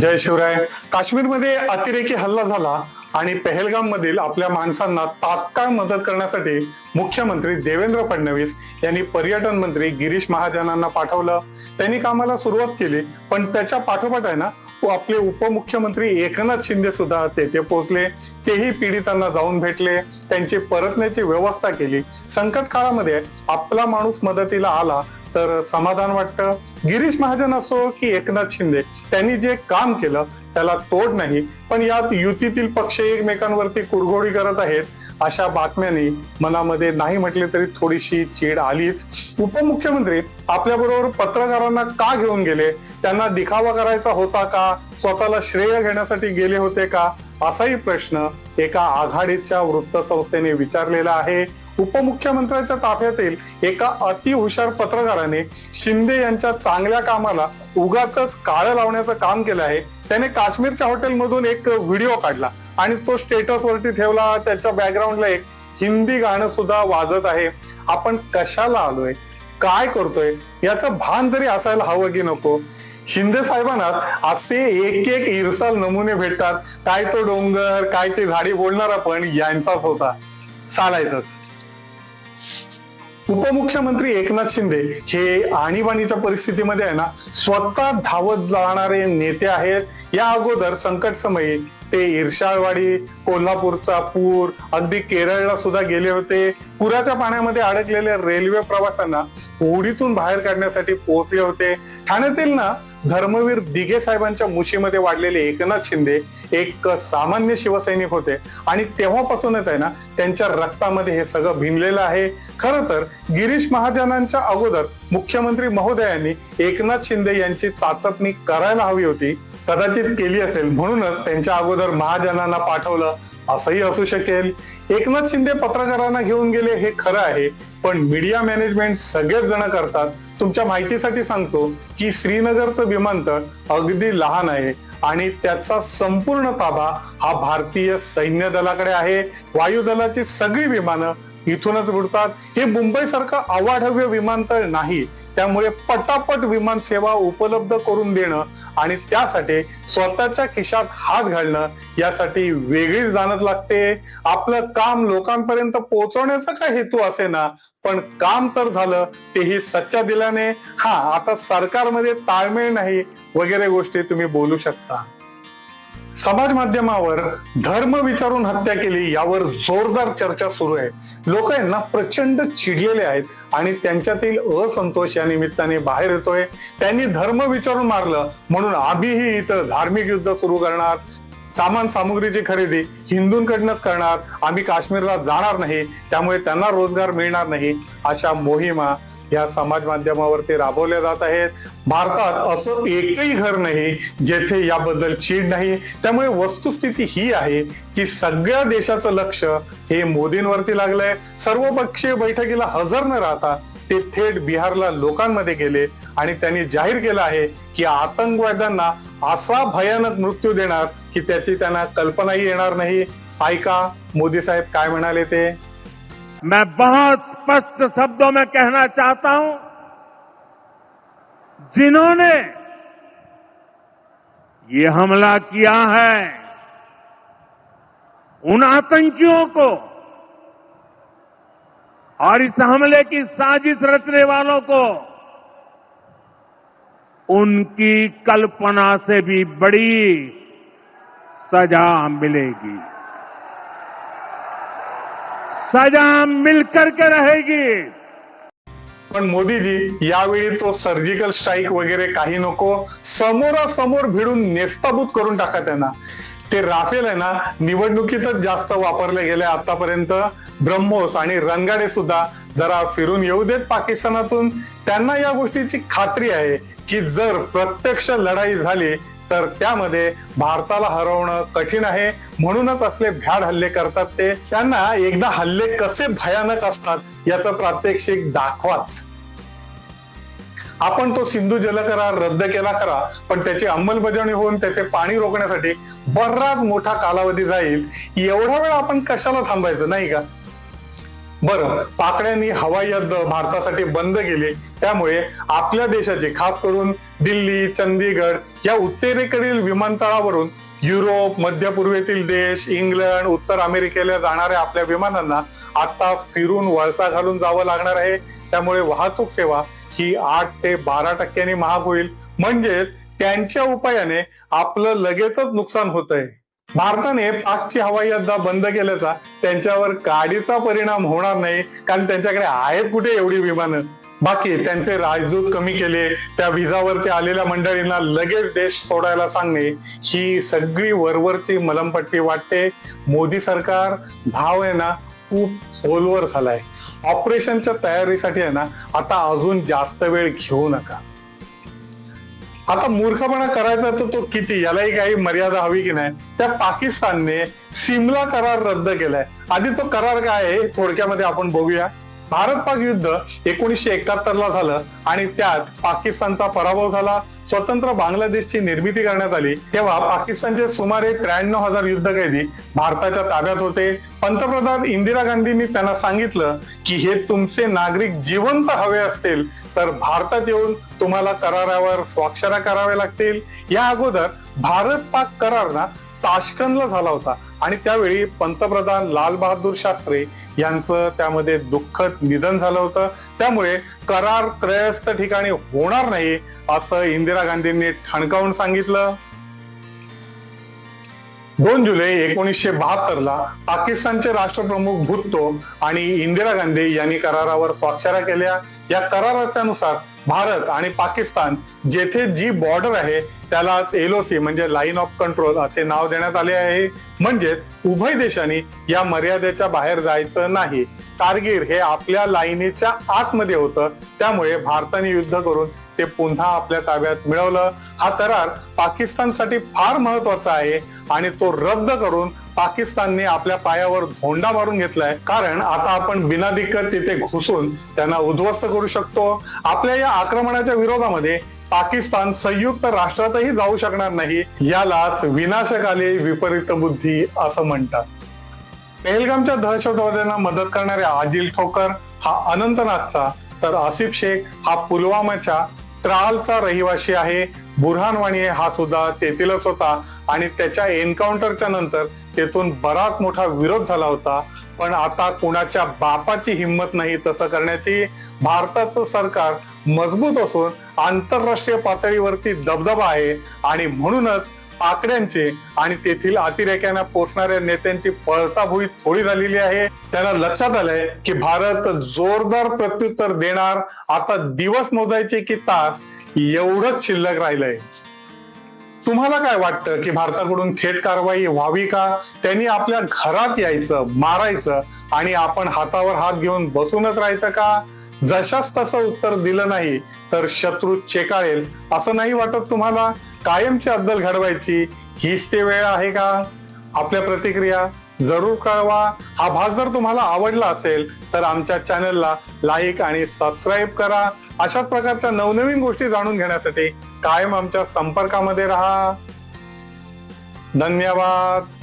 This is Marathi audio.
जय शिवराय. काश्मीरमध्ये अतिरेकी हल्ला झाला आणि पहलगाम मधील आपल्या माणसांना तात्काळ मदत करण्यासाठी मुख्यमंत्री देवेंद्र फडणवीस यांनी पर्यटन मंत्री गिरीश महाजनांना पाठवलं. त्यांनी कामाला सुरुवात केली पण त्याच्या पाठोपाठ आहे ना आपले उपमुख्यमंत्री एकनाथ शिंदे सुद्धा तेथे पोहोचले. तेही पीडितांना जाऊन भेटले. त्यांची परतण्याची व्यवस्था केली. संकट काळामध्ये आपला माणूस मदतीला आला तर समाधान वाटतं. गिरीश महाजन असो की एकनाथ शिंदे त्यांनी जे काम केलं त्याला तोड नाही. पण यात युतीतील पक्ष एकमेकांवरती कुरघोडी करत आहेत अशा बातम्यांनी मनामध्ये नाही म्हटले तरी थोडीशी चीड आलीच. उपमुख्यमंत्री आपल्याबरोबर पत्रकारांना का घेऊन गेले? त्यांना दिखावा करायचा होता का? स्वतःला श्रेय घेण्यासाठी गेले होते का? असाही प्रश्न एका आघाडीच्या वृत्तसंस्थेने विचारलेला आहे. उपमुख्यमंत्र्यांच्या ताफ्यातील एका अतिहुशार पत्रकाराने शिंदे यांच्या चांगल्या कामाला उगाच काळं लावण्याचं काम केलं आहे. त्याने काश्मीरच्या हॉटेलमधून एक व्हिडिओ काढला आणि तो स्टेटस वरती ठेवला. त्याच्या बॅकग्राऊंडला एक हिंदी गाणं सुद्धा वाजत आहे. आपण कशाला आलोय? काय करतोय? याचं भान जरी असायला हवं की नको शिंदे साहेबांना असे एक एक इरसाल नमुने भेटतात. काय तो डोंगर काय ते झाडी बोलणारा पण यांचाच होता. चालायचंच उपमुख्यमंत्री एकनाथ शिंदे हे आणीबाणीच्या परिस्थितीमध्ये आहे ना स्वतः धावत जाणारे नेते आहेत. या अगोदर संकट समयी ते इर्शाळवाडी कोल्हापूरचा पूर अगदी केरळला सुद्धा गेले होते. पुराच्या पाण्यामध्ये अडकलेल्या रेल्वे प्रवाशांना होडीतून बाहेर काढण्यासाठी पोहोचले होते. ठाण्यातील ना धर्मवीर दिघे साहेबांच्या मुशीमध्ये वाढलेले एकनाथ शिंदे एक सामान्य शिवसैनिक होते. आणि तेव्हापासूनच आहे ना त्यांच्या रक्तामध्ये हे सगळं भिनलेलं आहे. खरं तर गिरीश महाजनांच्या अगोदर मुख्यमंत्री महोदयांनी एकनाथ शिंदे यांची चाचपणी करायला हवी होती. कदाचित केली असेल. म्हणूनच त्यांच्या अगोदर महाजनांना पाठवलं असंही असू शकेल. एकनाथ शिंदे पत्रकारांना घेऊन गेले हे खरं आहे पण मीडिया मॅनेजमेंट सगळेच जण करतात. तुमच्या माहितीसाठी सांगतो की श्रीनगरचं विमानतळ अगदी लहान आहे आणि त्याचा संपूर्ण ताबा हा भारतीय सैन्य दलाकडे आहे. वायुदलाची सगळी विमानं इथूनच उडतात हे मुंबई सारखं अवाढव्य विमानतळ नाही. त्यामुळे पटापट विमान सेवा उपलब्ध करून देणं आणि त्यासाठी स्वतःच्या खिशात हात घालणं यासाठी वेगळीच जाणत लागते. आपलं काम लोकांपर्यंत पोहोचवण्याचा काय हेतू असे ना पण काम तर झालं तेही सच्च्या दिलाने. हा आता सरकारमध्ये ताळमेळ नाही वगैरे गोष्टी तुम्ही बोलू शकता. समाज माध्यमावर धर्म विचारून हत्या केली यावर जोरदार चर्चा सुरू आहे. लोक यांना प्रचंड चिडलेले आहेत आणि त्यांच्यातील असंतोष या निमित्ताने बाहेर येतोय. त्यांनी धर्म विचारून मारलं म्हणून आम्हीही इथं धार्मिक युद्ध सुरू करणार सामान सामुग्रीची खरेदी हिंदूंकडनंच करणार आम्ही काश्मीरला जाणार नाही त्यामुळे त्यांना रोजगार मिळणार नाही अशा मोहिमा या समाज माध्यमावरती राबवल्या जात आहेत. भारतात असं एकही घर नाही जेथे याबद्दल चीड नाही. त्यामुळे वस्तुस्थिती ही आहे की सगळ्या देशाचं लक्ष हे मोदींवरती लागलंय. सर्वपक्षीय बैठकीला हजर न राहता ते थेट बिहारला लोकांमध्ये गेले आणि त्यांनी जाहीर केलं आहे की आतंकवाद्यांना असा भयानक मृत्यू देणार की त्याची त्यांना कल्पनाही येणार नाही. ऐका मोदी साहेब काय म्हणाले ते? मैं बहुत स्पष्ट शब्दों में कहना चाहता हूँ, जिन्होंने ये हमला किया है, उन आतंकियों को और इस हमले की साजिश रचने वालों को, उनकी कल्पना से भी बड़ी सजा मिलेगी। सजा मिलकर के रहेगी। पण मोदीजी यावेळी तो सर्जिकल स्ट्राईक वगैरे काही नको समोरासमोर भिडून नेस्ताभूत करून टाका त्यांना. ते राफेल आहे ना निवडणुकीतच जास्त वापरले गेले आतापर्यंत. ब्रह्मोस आणि रणगाडे सुद्धा जरा फिरून येऊ देत पाकिस्तानातून. त्यांना या गोष्टीची खात्री आहे की जर प्रत्यक्ष लढाई झाली तर त्यामध्ये भारताला हरवणं कठीण आहे. म्हणूनच असले भ्याड हल्ले करतात ते. त्यांना एकदा हल्ले कसे भयानक असतात याचं प्रात्यक्षिक दाखवाच. आपण तो सिंधू जल करार रद्द केला खरा पण त्याची अंमलबजावणी होऊन त्याचे पाणी रोखण्यासाठी बराच मोठा कालावधी जाईल. एवढा वेळ आपण कशाला थांबायचं नाही का? बरं पाकड्यांनी हवाई हद्द भारतासाठी बंद केली. त्यामुळे आपल्या देशाचे खास करून दिल्ली चंदीगड या उत्तरेकडील विमानतळावरून युरोप मध्य पूर्वेतील देश इंग्लंड उत्तर अमेरिकेला जाणाऱ्या आपल्या विमानांना आता फिरून वळसा घालून जावं लागणार आहे. त्यामुळे वाहतूक सेवा ही आठ ते बारा टक्क्यांनी महाग होईल. म्हणजेच त्यांच्या उपायाने आपलं लगेचच नुकसान होत आहे भारताने पाकची हवाई हद्दा बंद केल्याचा त्यांच्यावर काडीचा परिणाम होणार नाही कारण त्यांच्याकडे आहेत कुठे एवढी विमानं? बाकी त्यांचे राजदूत कमी केले त्या विजावरती आलेल्या मंडळींना लगेच देश सोडायला सांगणे ही सगळी वरवरची मलमपट्टी वाटते. मोदी सरकार भाव आहे ना खूप खोलवर झालाय. ऑपरेशनच्या तयारीसाठी आहे ना आता अजून जास्त वेळ घेऊ नका. आता मूर्खपणा करायचा तर तो किती? यालाही काही मर्यादा हवी की नाही? त्या पाकिस्तानने सिमला करार रद्द केलाय. आधी तो करार काय आहे? थोडक्यामध्ये आपण बघूया. भारत पाक युद्ध एकोणीसशे एकाहत्तर ला झालं आणि त्यात पाकिस्तानचा पराभव झाला. स्वतंत्र बांगलादेशची निर्मिती करण्यात आली. तेव्हा पाकिस्तानचे सुमारे त्र्याण्णव हजार युद्ध कैदी भारताच्या ताब्यात होते. पंतप्रधान इंदिरा गांधींनी त्यांना सांगितलं की हे तुमचे नागरिक जिवंत हवे असतील तर भारतात येऊन तुम्हाला करारावर स्वाक्षऱ्या कराव्या लागतील. या अगोदर भारत पाक करार ना ताशकंदला झाला होता. आणि त्यावेळी पंतप्रधान लालबहादूर शास्त्री यांचं त्यामध्ये दुःखद निधन झालं होतं. त्यामुळे करार त्रयस्थ ठिकाणी होणार नाही असं इंदिरा गांधींनी ठणकावून सांगितलं. दोन जुलै एकोणीसशे बहात्तर ला पाकिस्तानचे राष्ट्रप्रमुख भुत्तो आणि इंदिरा गांधी यांनी करारावर स्वाक्षऱ्या केल्या. या कराराच्या नुसार भारत आणि पाकिस्तान जेथे जी बॉर्डर आहे त्यालाच एलओसी म्हणजे लाईन ऑफ कंट्रोल असे नाव देण्यात आले आहे. म्हणजेच उभय देशांनी या मर्यादेच्या बाहेर जायचं नाही. कारगिर हे आपल्या लाईनीच्या आतमध्ये होतं. त्यामुळे भारताने युद्ध करून ते पुन्हा आपल्या ताब्यात मिळवलं. हा करार पाकिस्तानसाठी फार महत्त्वाचा आहे आणि तो रद्द करून पाकिस्तानने आपल्या पायावर धोंडा मारून घेतलाय. कारण आता आपण बिनादिक्कत तिथे घुसून त्यांना उद्ध्वस्त करू शकतो. आपल्या या आक्रमणाच्या विरोधामध्ये पाकिस्तान संयुक्त राष्ट्रातही जाऊ शकणार नाही. यालाच विनाशकाली विपरीत बुद्धी असं म्हणतात. पेहलगामच्या दहशतवाद्यांना मदत करणाऱ्या आदिल ठोकर हा अनंतनागचा. तर आसिफ शेख हा पुलवामाच्या त्रालचा रहिवासी आहे. बुरहान वाणी हा सुद्धा तेथीलच होता. आणि त्याच्या एन्काउंटरच्या नंतर तेथून बराच मोठा विरोध झाला होता. पण आता कुणाच्या बापाची हिंमत नाही तसं करण्याची भारताचं सरकार मजबूत असून आंतरराष्ट्रीय पातळीवरती दबदबा आहे. आणि म्हणूनच पाकड्यांचे आणि तेथील अतिरेक्यांना पोचणाऱ्या नेत्यांची पळताभुई थोडी झालेली आहे. त्यांना लक्षात आलंय की भारत जोरदार प्रत्युत्तर देणार आता दिवस मोजायचे की तास एवढंच शिल्लक राहिलंय. तुम्हाला काय वाटतं की भारताकडून थेट कारवाई व्हावी का? त्यांनी आपल्या घरात यायचं मारायचं आणि आपण हातावर हात घेऊन बसूनच राहायचं का? जशाच तसं उत्तर दिलं नाही तर शत्रू चेकाळेल असं नाही वाटत तुम्हाला? कायमची अद्दल घडवायची हीच ते वेळ आहे का? आपल्या प्रतिक्रिया जरूर कळवा. हा भाग जर तुम्हाला आवडला असेल तर आमच्या चॅनलला लाईक आणि सबस्क्राईब करा. अशाच प्रकारच्या नवनवीन गोष्टी जाणून घेण्यासाठी कायम आमच्या संपर्कामध्ये राहा. धन्यवाद.